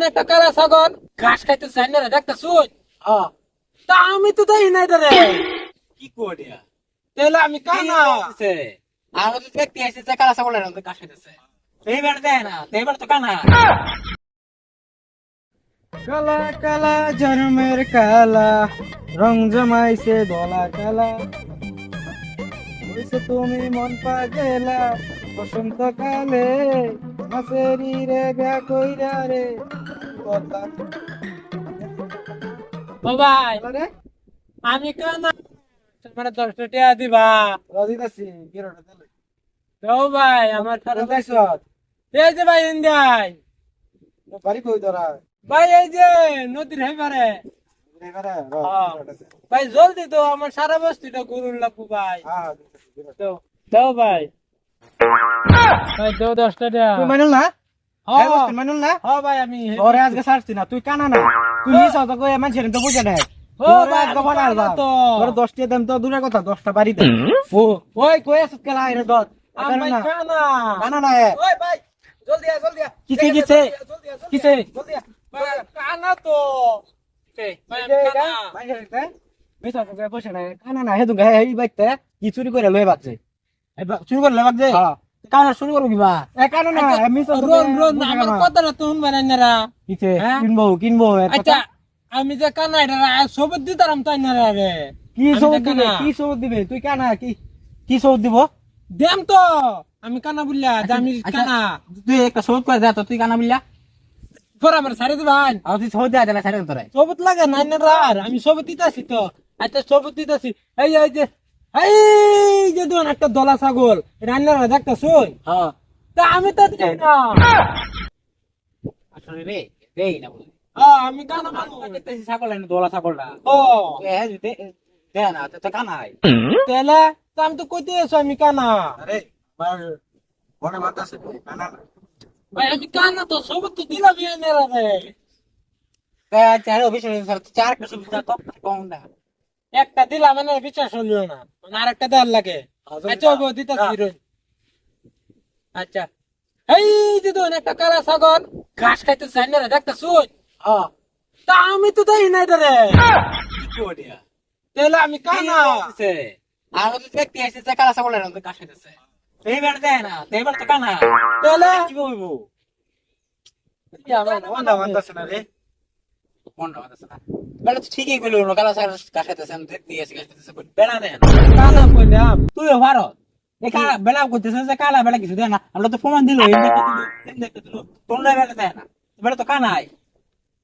দোন একটা কালা ছাগল। ঘাস খাইতে চাই না রে দেখতে শুন। হ্যাঁ তা আমি তো তাই নাই রে কি করিয়া তাহলে আমি কানা। আমি তো দেখতে কালা ছাগলের মধ্যে কাশ খাইতেছে। এইবার দেয় না এইবার তো কানা। কালা কালা জন্মের কালা রং জমাইছে দলা কালা। তুমি মন পাগেলা বসন্ত কালে মাসেরি রে কইরা রে ও ভাই আমি কানা মানে দশটা টাকা দিবা? রাজিত আছি গিরোটা দিলে ও ভাই আমার সারা এই যে ভাই ইন্ডিয়াই বাড়ি কই ধরা ভাই এই যে নদীর হ্যাঁ। ভাই জলদি তো আমার সারা বস্তিটা গরুর লাগবো ভাই। হ্যাঁ দাও দাও ভাই। ভাই দাও দশটা টাকা তুই মানুল না? হ্যাঁ তুই মানুল না? হ্যাঁ ভাই আমি ওরে আজকে ছাড়ছি না তুই কানা না। তুই নিস তো কই মানুষের তো বুঝে নেয় ও ভাই আমি কানা তো। তোর দশটা দাম তো দূরের কথা দশটা বাড়ি দে ও ওই কই কেলা আমি কানা কানা। না এ। ওই ভাই জলদি আয় জলদি আয়। কিছে কিছে কিছে ভাই কানা তো। ভাই আমি কানা। তো কানা না হেদু গায়ে এই বাইতে কি চুরি করে লয়ে বাজছে চুরি করে লয়ে বাজছে হ্যাঁ কানা শুরু করব কিবা এ কানা না আমি তো রোন রোন আমার কথাটা তো শুনবে না এনারা। কিছে হ্যাঁ? কিনবো কিনবো। আচ্ছা আমি যে কানা এটা সবুজ দিতাম তাই না রে কি সবুজ দিবে? কি সবুজ দিবে? তুই কানা কি কি সবুজ দিব? দেম তো। আমি কানা বললা যে আমি আচ্ছা। কানা। তুই একটা সবুজ করে দে তো তুই কানা বললা। পর আমার সারি দিবান আর তুই সবুজ দেয়া দিলা সাইড তোরে। সবুজ লাগে না না আমি সবুজ দিতাছি তো। আচ্ছা সবুজ দিতাছি। এই এই যে এই! যে দোন একটা দলা ছাগল রান্নার দেখতে শুন হ্যাঁ। তা আমি তো দিই না। আসলে রে দেই না বলে। হ্যাঁ, আমি কানা মানুষ ছাগল এনে দোলা ছাগলটা ও। এ দে দে না তো কানাই তেলে আমি তো কইতে আছো আমি কানা। আরে আমার বড় মাত আছে কানা ভাই আমি কানা তো সবুজ তো দিলাম রে চার অফিসে চার কিছু তো কম না। একটা দিলাম এনার বিশ্বাস হলিও না। মানে আরেকটা দেওয়ার লাগে। আচ্ছা। ওগো আচ্ছা। এই যে দোন একটা কালা ছাগল। ঘাস খাইতে চাই না রে দেখতে শুন তা আমি তো তাই নাই রে তাহলে আমি কানা। আমি তো দেখতে আসছি যে কালা ছাগলের কাশ খাইতেছে। এইবার দেয় না এইবার তো কানা। তাহলে কি বলব আছে না রে। মন রাখতেছে না। বেলা তো ঠিকই না কালা ছাগল কাশ খাইতেছে আমি দেখতে কইলাম। তুইও পারো। কালা বেলা করতেছে যে কালা বেলা কিছু দেয় না। আমরা তো প্রমাণ দিল দেখতে দিল এই দেখতে দিল। তোমরা বেলা দেয় না। বেলা তো কানাই।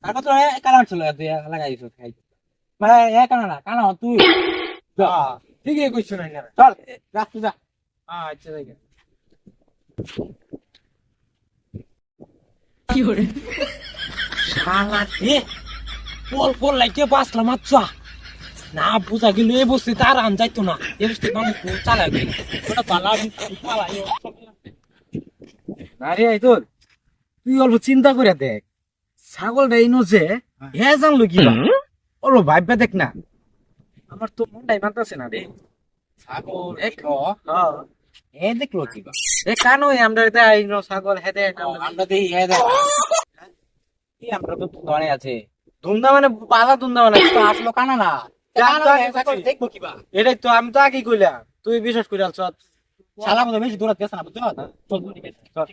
তারপর তো কালা ছিল লাগাই দিছ খাই। মানে এ কানা না কানা হ তুই। হ্যাঁ, ঠিকই কইছো না চল রাখ তুই যা। আচ্ছা ঠিক আছে শালা রে পল পল লাইতে বাসলাম আচ্ছা না বুঝা গেল এই বসতে তার আন যাইতো না। বসতে মানুষ চালা গেল ওটা পালা পালা না রে এই তোর তুই অল্প চিন্তা করে দেখ। ছাগলটা ইনো যে হে জানলো কি অল্প ভাববে দেখ না। আমার তো মনটাই মানতেছে না রে। ছাগল এক এ দেখল কি বা? এ কানো আমরা এটা ছাগল হেদে আমরা এ দেখ। কি আমরা তো ধরে আছে। ধুমদা মানে বাধা ধুমদা মানে তো আসলো কানা না। দেখব এটাই তো আমি তো আগেই কইলাম তুই বিশ্বাস করে আলছ শালা মতো বেশি দূরাত গেছে না বুঝছ? চল চল।